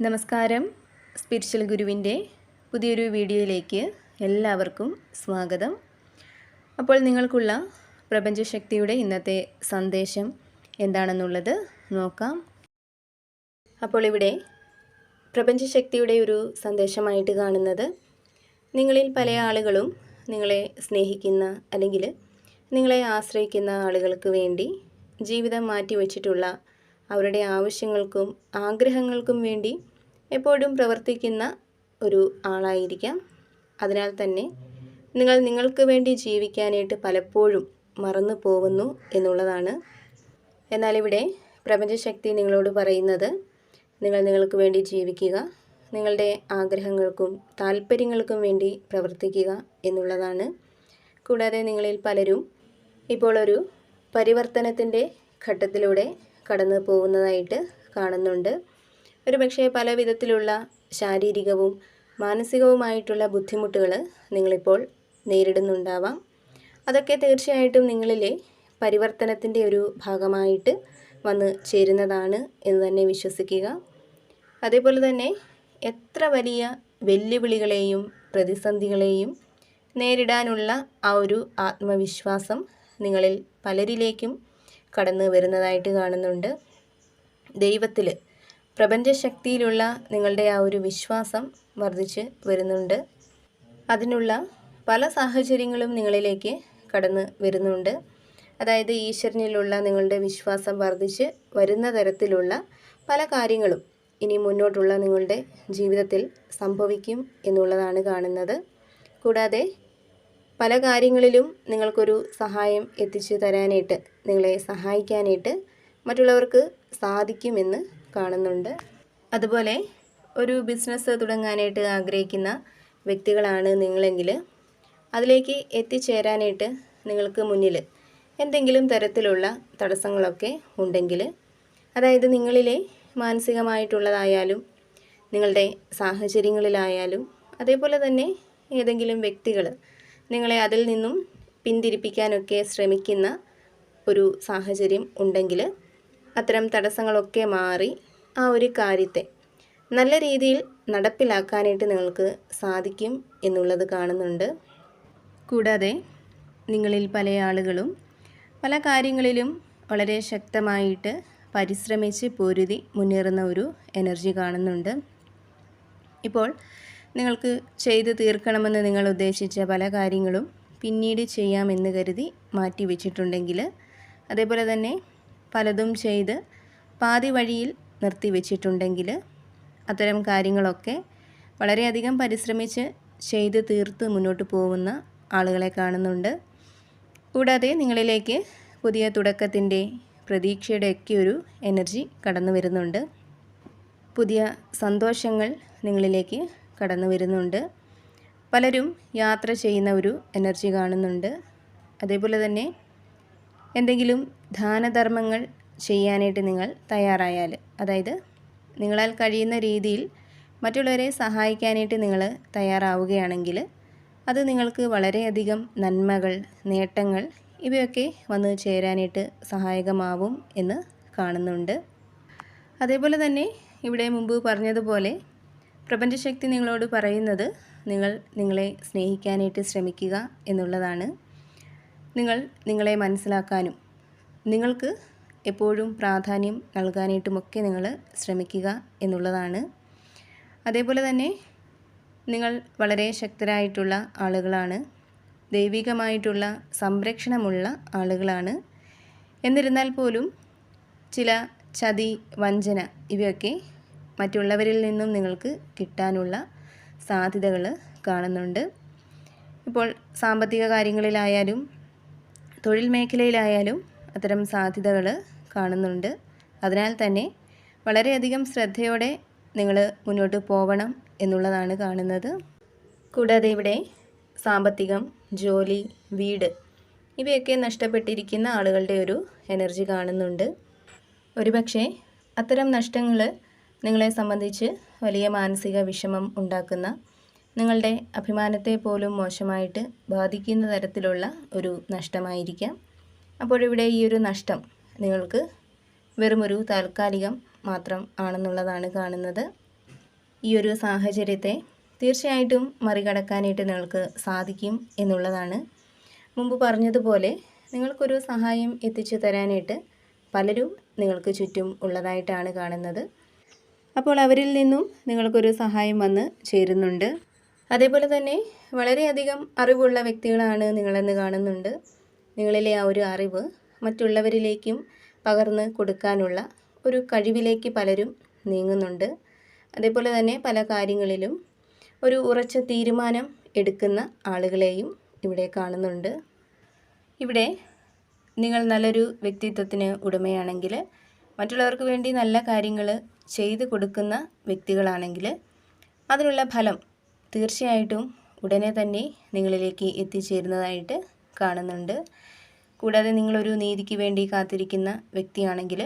നമസ്കാരം. സ്പിരിച്വൽ ഗുരുവിന്റെ പുതിയൊരു വീഡിയോയിലേക്ക് എല്ലാവർക്കും സ്വാഗതം. അപ്പോൾ നിങ്ങൾക്കുള്ള പ്രപഞ്ചശക്തിയുടെ ഇന്നത്തെ സന്ദേശം എന്താണെന്നുള്ളത് നോക്കാം. അപ്പോൾ ഇവിടെ പ്രപഞ്ചശക്തിയുടെ ഒരു സന്ദേശമായിട്ട് കാണുന്നത് നിങ്ങളിൽ പല ആളുകളും നിങ്ങളെ സ്നേഹിക്കുന്ന അല്ലെങ്കിൽ നിങ്ങളെ ആശ്രയിക്കുന്ന ആളുകൾക്ക് വേണ്ടി ജീവിതം മാറ്റിവെച്ചിട്ടുള്ള അവരുടെ ആവശ്യങ്ങൾക്കും ആഗ്രഹങ്ങൾക്കും വേണ്ടി എപ്പോഴും പ്രവർത്തിക്കുന്ന ഒരു ആളായിരിക്കാം. അതിനാൽ തന്നെ നിങ്ങൾ നിങ്ങൾക്ക് വേണ്ടി ജീവിക്കാനായിട്ട് പലപ്പോഴും മറന്നു പോകുന്നു എന്നുള്ളതാണ്. എന്നാൽ ഇവിടെ പ്രപഞ്ചശക്തി നിങ്ങളോട് പറയുന്നത് നിങ്ങൾ നിങ്ങൾക്ക് വേണ്ടി ജീവിക്കുക നിങ്ങളുടെ ആഗ്രഹങ്ങൾക്കും താല്പര്യങ്ങൾക്കും വേണ്ടി പ്രവർത്തിക്കുക എന്നുള്ളതാണ്. കൂടാതെ നിങ്ങളിൽ പലരും ഇപ്പോൾ ഒരു പരിവർത്തനത്തിന്റെ ഘട്ടത്തിലൂടെ കടന്നു പോകുന്നതായിട്ട് കാണുന്നുണ്ട്. ഒരു പക്ഷേ പല വിധത്തിലുള്ള ശാരീരികവും മാനസികവുമായിട്ടുള്ള ബുദ്ധിമുട്ടുകൾ നിങ്ങളിപ്പോൾ നേരിടുന്നുണ്ടാവാം. അതൊക്കെ തീർച്ചയായിട്ടും നിങ്ങളിലെ പരിവർത്തനത്തിന്റെ ഒരു ഭാഗമായിട്ട് വന്ന് ചേരുന്നതാണ് എന്ന് തന്നെ വിശ്വസിക്കുക. അതേപോലെ തന്നെ എത്ര വലിയ വെല്ലുവിളികളെയും പ്രതിസന്ധികളെയും നേരിടാനുള്ള ആ ഒരു ആത്മവിശ്വാസം നിങ്ങളിൽ പലരിലേക്കും കടന്നു വരുന്നതായിട്ട് കാണുന്നുണ്ട്. ദൈവത്തിൽ പ്രപഞ്ചശക്തിയിലുള്ള നിങ്ങളുടെ ആ ഒരു വിശ്വാസം വർദ്ധിച്ച് വരുന്നുണ്ട്. അതിനുള്ള പല സാഹചര്യങ്ങളും നിങ്ങളിലേക്ക് കടന്നു വരുന്നുണ്ട്. അതായത് ഈശ്വരനിലുള്ള നിങ്ങളുടെ വിശ്വാസം വർദ്ധിച്ച് വരുന്ന തരത്തിലുള്ള പല കാര്യങ്ങളും ഇനി മുന്നോട്ടുള്ള നിങ്ങളുടെ ജീവിതത്തിൽ സംഭവിക്കും എന്നുള്ളതാണ് കാണുന്നത്. കൂടാതെ പല കാര്യങ്ങളിലും നിങ്ങൾക്കൊരു സഹായം എത്തിച്ചു തരാനായിട്ട് നിങ്ങളെ സഹായിക്കാനായിട്ട് മറ്റുള്ളവർക്ക് സാധിക്കുമെന്ന് കാണുന്നുണ്ട്. അതുപോലെ ഒരു ബിസിനസ് തുടങ്ങാനായിട്ട് ആഗ്രഹിക്കുന്ന വ്യക്തികളാണ് നിങ്ങളെങ്കിൽ അതിലേക്ക് എത്തിച്ചേരാനായിട്ട് നിങ്ങൾക്ക് മുന്നിൽ എന്തെങ്കിലും തരത്തിലുള്ള തടസ്സങ്ങളൊക്കെ ഉണ്ടെങ്കിൽ അതായത് നിങ്ങളിലെ മാനസികമായിട്ടുള്ളതായാലും നിങ്ങളുടെ സാഹചര്യങ്ങളിലായാലും അതേപോലെ തന്നെ ഏതെങ്കിലും വ്യക്തികൾ നിങ്ങളെ അതിൽ നിന്നും പിന്തിരിപ്പിക്കാനൊക്കെ ശ്രമിക്കുന്ന ഒരു സാഹചര്യം ഉണ്ടെങ്കിൽ അത്തരം തടസ്സങ്ങളൊക്കെ മാറി ആ ഒരു കാര്യത്തെ നല്ല രീതിയിൽ നടപ്പിലാക്കാനായിട്ട് നിങ്ങൾക്ക് സാധിക്കും എന്നുള്ളത് കാണുന്നുണ്ട്. കൂടാതെ നിങ്ങളിൽ പല ആളുകളും പല കാര്യങ്ങളിലും വളരെ ശക്തമായിട്ട് പരിശ്രമിച്ച് പൊരുതി മുന്നേറുന്ന ഒരു എനർജി കാണുന്നുണ്ട്. ഇപ്പോൾ നിങ്ങൾക്ക് ചെയ്ത് തീർക്കണമെന്ന് നിങ്ങൾ ഉദ്ദേശിച്ച പല കാര്യങ്ങളും പിന്നീട് ചെയ്യാമെന്ന് കരുതി മാറ്റി വെച്ചിട്ടുണ്ടെങ്കിൽ അതേപോലെ തന്നെ പലതും ചെയ്ത് പാതി വഴിയിൽ നിർത്തി വെച്ചിട്ടുണ്ടെങ്കിൽ അത്തരം കാര്യങ്ങളൊക്കെ വളരെയധികം പരിശ്രമിച്ച് ചെയ്ത് തീർത്ത് മുന്നോട്ട് പോകുന്ന ആളുകളെ കാണുന്നുണ്ട്. കൂടാതെ നിങ്ങളിലേക്ക് പുതിയ തുടക്കത്തിന്റെ പ്രതീക്ഷയുടെയൊക്കെ ഒരു എനർജി കടന്നു വരുന്നുണ്ട്. പുതിയ സന്തോഷങ്ങൾ നിങ്ങളിലേക്ക് കടന്നു വരുന്നുണ്ട്. പലരും യാത്ര ചെയ്യുന്ന ഒരു എനർജി കാണുന്നുണ്ട്. അതേപോലെ തന്നെ എന്തെങ്കിലും ദാനധർമ്മങ്ങൾ ചെയ്യാനായിട്ട് നിങ്ങൾ തയ്യാറായാൽ അതായത് നിങ്ങളാൽ കഴിയുന്ന രീതിയിൽ മറ്റുള്ളവരെ സഹായിക്കാനായിട്ട് നിങ്ങൾ തയ്യാറാവുകയാണെങ്കിൽ അത് നിങ്ങൾക്ക് വളരെയധികം നന്മകൾ നേട്ടങ്ങൾ ഇവയൊക്കെ വന്ന് ചേരാനായിട്ട് സഹായകമാവും എന്ന് കാണുന്നുണ്ട്. അതേപോലെ തന്നെ ഇവിടെ മുമ്പ് പറഞ്ഞതുപോലെ പ്രപഞ്ചശക്തി നിങ്ങളോട് പറയുന്നത് നിങ്ങൾ നിങ്ങളെ സ്നേഹിക്കാനായിട്ട് ശ്രമിക്കുക എന്നുള്ളതാണ്. നിങ്ങൾ നിങ്ങളെ മനസ്സിലാക്കാനും നിങ്ങൾക്ക് എപ്പോഴും പ്രാധാന്യം നൽകാനായിട്ടുമൊക്കെ നിങ്ങൾ ശ്രമിക്കുക എന്നുള്ളതാണ്. അതേപോലെ തന്നെ നിങ്ങൾ വളരെ ശക്തരായിട്ടുള്ള ആളുകളാണ്. ദൈവികമായിട്ടുള്ള സംരക്ഷണമുള്ള ആളുകളാണ്. എന്നിരുന്നാൽ പോലും ചില ചതി വഞ്ചന ഇവയൊക്കെ മറ്റുള്ളവരിൽ നിന്നും നിങ്ങൾക്ക് കിട്ടാനുള്ള സാധ്യതകൾ കാണുന്നുണ്ട്. ഇപ്പോൾ സാമ്പത്തിക കാര്യങ്ങളിലായാലും തൊഴിൽ മേഖലയിലായാലും അത്തരം സാധ്യതകൾ കാണുന്നുണ്ട്. അതിനാൽ തന്നെ വളരെയധികം ശ്രദ്ധയോടെ നിങ്ങൾ മുന്നോട്ട് പോകണം എന്നുള്ളതാണ് കാണുന്നത്. കൂടാതെ ഇവിടെ സാമ്പത്തികം ജോലി വീട് ഇവയൊക്കെ നഷ്ടപ്പെട്ടിരിക്കുന്ന ആളുകളുടെ ഒരു എനർജി കാണുന്നുണ്ട്. ഒരുപക്ഷെ അത്തരം നഷ്ടങ്ങൾ നിങ്ങളെ സംബന്ധിച്ച് വലിയ മാനസിക വിഷമം ഉണ്ടാക്കുന്ന നിങ്ങളുടെ അഭിമാനത്തെ പോലും മോശമായിട്ട് ബാധിക്കുന്ന തരത്തിലുള്ള ഒരു നഷ്ടമായിരിക്കാം. അപ്പോഴിവിടെ ഈ ഒരു നഷ്ടം നിങ്ങൾക്ക് വെറുമൊരു താൽക്കാലികം മാത്രം ആണെന്നുള്ളതാണ് കാണുന്നത്. ഈ ഒരു സാഹചര്യത്തെ തീർച്ചയായിട്ടും മറികടക്കാനായിട്ട് നിങ്ങൾക്ക് സാധിക്കും എന്നുള്ളതാണ്. മുമ്പ് പറഞ്ഞതുപോലെ നിങ്ങൾക്കൊരു സഹായം എത്തിച്ചു തരാനായിട്ട് പലരും നിങ്ങൾക്ക് ചുറ്റും ഉള്ളതായിട്ടാണ് കാണുന്നത്. അപ്പോൾ അവരിൽ നിന്നും നിങ്ങൾക്കൊരു സഹായം വന്ന് ചേരുന്നുണ്ട്. അതേപോലെ തന്നെ വളരെയധികം അറിവുള്ള വ്യക്തികളാണ് നിങ്ങളെന്ന് കാണുന്നുണ്ട്. നിങ്ങളിലെ ആ ഒരു അറിവ് മറ്റുള്ളവരിലേക്കും പകർന്ന് കൊടുക്കാനുള്ള ഒരു കഴിവിലേക്ക് പലരും നീങ്ങുന്നുണ്ട്. അതേപോലെ തന്നെ പല കാര്യങ്ങളിലും ഒരു ഉറച്ച തീരുമാനം എടുക്കുന്ന ആളുകളെയും ഇവിടെ കാണുന്നുണ്ട്. ഇവിടെ നിങ്ങൾ നല്ലൊരു വ്യക്തിത്വത്തിന് ഉടമയാണെങ്കിൽ മറ്റുള്ളവർക്ക് വേണ്ടി നല്ല കാര്യങ്ങൾ ചെയ്തു കൊടുക്കുന്ന വ്യക്തികളാണെങ്കിൽ അതിനുള്ള ഫലം തീർച്ചയായിട്ടും ഉടനെ തന്നെ നിങ്ങളിലേക്ക് എത്തിച്ചേരുന്നതായിട്ട് കാണുന്നുണ്ട്. കൂടാതെ നിങ്ങളൊരു നീതിക്ക് വേണ്ടി കാത്തിരിക്കുന്ന വ്യക്തിയാണെങ്കിൽ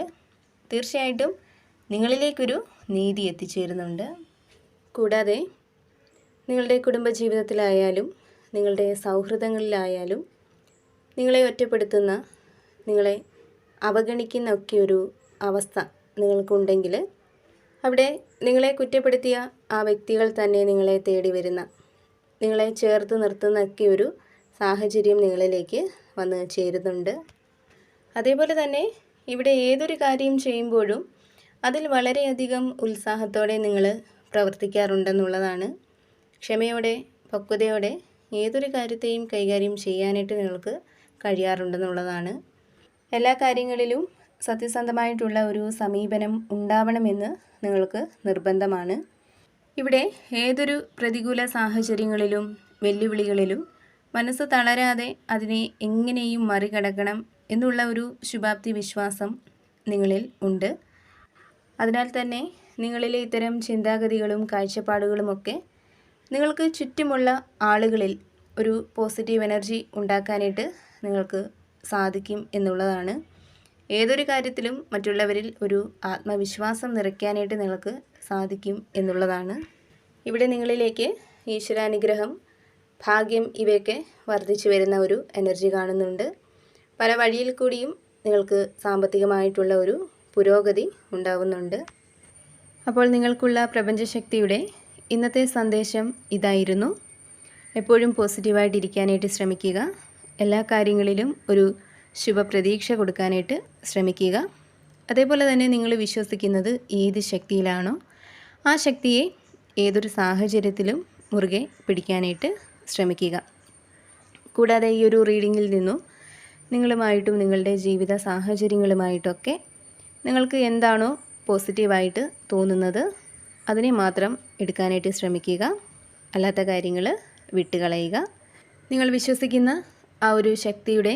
തീർച്ചയായിട്ടും നിങ്ങളിലേക്കൊരു നീതി എത്തിച്ചേരുന്നുണ്ട്. കൂടാതെ നിങ്ങളുടെ കുടുംബജീവിതത്തിലായാലും നിങ്ങളുടെ സൗഹൃദങ്ങളിലായാലും നിങ്ങളെ ഒറ്റപ്പെടുത്തുന്ന നിങ്ങളെ അവഗണിക്കുന്ന ഒക്കെ ഒരു അവസ്ഥ നിങ്ങൾക്കുണ്ടെങ്കിൽ അവിടെ നിങ്ങളെ കുറ്റപ്പെടുത്തിയ ആ വ്യക്തികൾ തന്നെ നിങ്ങളെ തേടി വരുന്ന നിങ്ങളെ ചേർത്ത് നിർത്തുന്നൊക്കെ ഒരു സാഹചര്യം നിങ്ങളിലേക്ക് വന്ന് ചേരുന്നുണ്ട്. അതേപോലെ തന്നെ ഇവിടെ ഏതൊരു കാര്യം ചെയ്യുമ്പോഴും അതിൽ വളരെയധികം ഉത്സാഹത്തോടെ നിങ്ങൾ പ്രവർത്തിക്കാറുണ്ടെന്നുള്ളതാണ്. ക്ഷമയോടെ പക്വതയോടെ ഏതൊരു കാര്യത്തെയും കൈകാര്യം ചെയ്യാനായിട്ട് നിങ്ങൾക്ക് കഴിയാറുണ്ടെന്നുള്ളതാണ്. എല്ലാ കാര്യങ്ങളിലും സത്യസന്ധമായിട്ടുള്ള ഒരു സമീപനം ഉണ്ടാവണമെന്ന് നിങ്ങൾക്ക് നിർബന്ധമാണ്. ഇവിടെ ഏതൊരു പ്രതികൂല സാഹചര്യങ്ങളിലും വെല്ലുവിളികളിലും മനസ്സ് തളരാതെ അതിനെ എങ്ങനെയും മറികടക്കണം എന്നുള്ള ഒരു ശുഭാപ്തി വിശ്വാസം നിങ്ങളിൽ ഉണ്ട്. അതിനാൽ തന്നെ നിങ്ങളിലെ ഇത്തരം ചിന്താഗതികളും കാഴ്ചപ്പാടുകളുമൊക്കെ നിങ്ങൾക്ക് ചുറ്റുമുള്ള ആളുകളിൽ ഒരു പോസിറ്റീവ് എനർജി ഉണ്ടാക്കാനായിട്ട് നിങ്ങൾക്ക് സാധിക്കും എന്നുള്ളതാണ്. ഏതൊരു കാര്യത്തിലും മറ്റുള്ളവരിൽ ഒരു ആത്മവിശ്വാസം നിറയ്ക്കാനായിട്ട് നിങ്ങൾക്ക് സാധിക്കും എന്നുള്ളതാണ്. ഇവിടെ നിങ്ങളിലേക്ക് ഈശ്വരാനുഗ്രഹം ഭാഗ്യം ഇവയൊക്കെ വർദ്ധിച്ചു വരുന്ന ഒരു എനർജി കാണുന്നുണ്ട്. പല വഴിയിൽ കൂടിയും നിങ്ങൾക്ക് സാമ്പത്തികമായിട്ടുള്ള ഒരു പുരോഗതി ഉണ്ടാകുന്നുണ്ട് അപ്പോൾ നിങ്ങൾക്കുള്ള പ്രപഞ്ചശക്തിയുടെ ഇന്നത്തെ സന്ദേശം ഇതായിരുന്നു. എപ്പോഴും പോസിറ്റീവായിട്ടിരിക്കാനായിട്ട് ശ്രമിക്കുക. എല്ലാ കാര്യങ്ങളിലും ഒരു ശുഭപ്രതീക്ഷ കൊടുക്കാനായിട്ട് ശ്രമിക്കുക. അതേപോലെ തന്നെ നിങ്ങൾ വിശ്വസിക്കുന്നത് ഏത് ശക്തിയിലാണോ ആ ശക്തിയെ ഏതൊരു സാഹചര്യത്തിലും മുറുകെ പിടിക്കാനായിട്ട് ശ്രമിക്കുക. കൂടാതെ ഈ ഒരു റീഡിങ്ങിൽ നിന്നും നിങ്ങളുമായിട്ടും നിങ്ങളുടെ ജീവിത സാഹചര്യങ്ങളുമായിട്ടൊക്കെ നിങ്ങൾക്ക് എന്താണോ പോസിറ്റീവായിട്ട് തോന്നുന്നത് അതിനെ മാത്രം എടുക്കാനായിട്ട് ശ്രമിക്കുക. അല്ലാത്ത കാര്യങ്ങൾ വിട്ടുകളയുക. നിങ്ങൾ വിശ്വസിക്കുന്ന ആ ഒരു ശക്തിയുടെ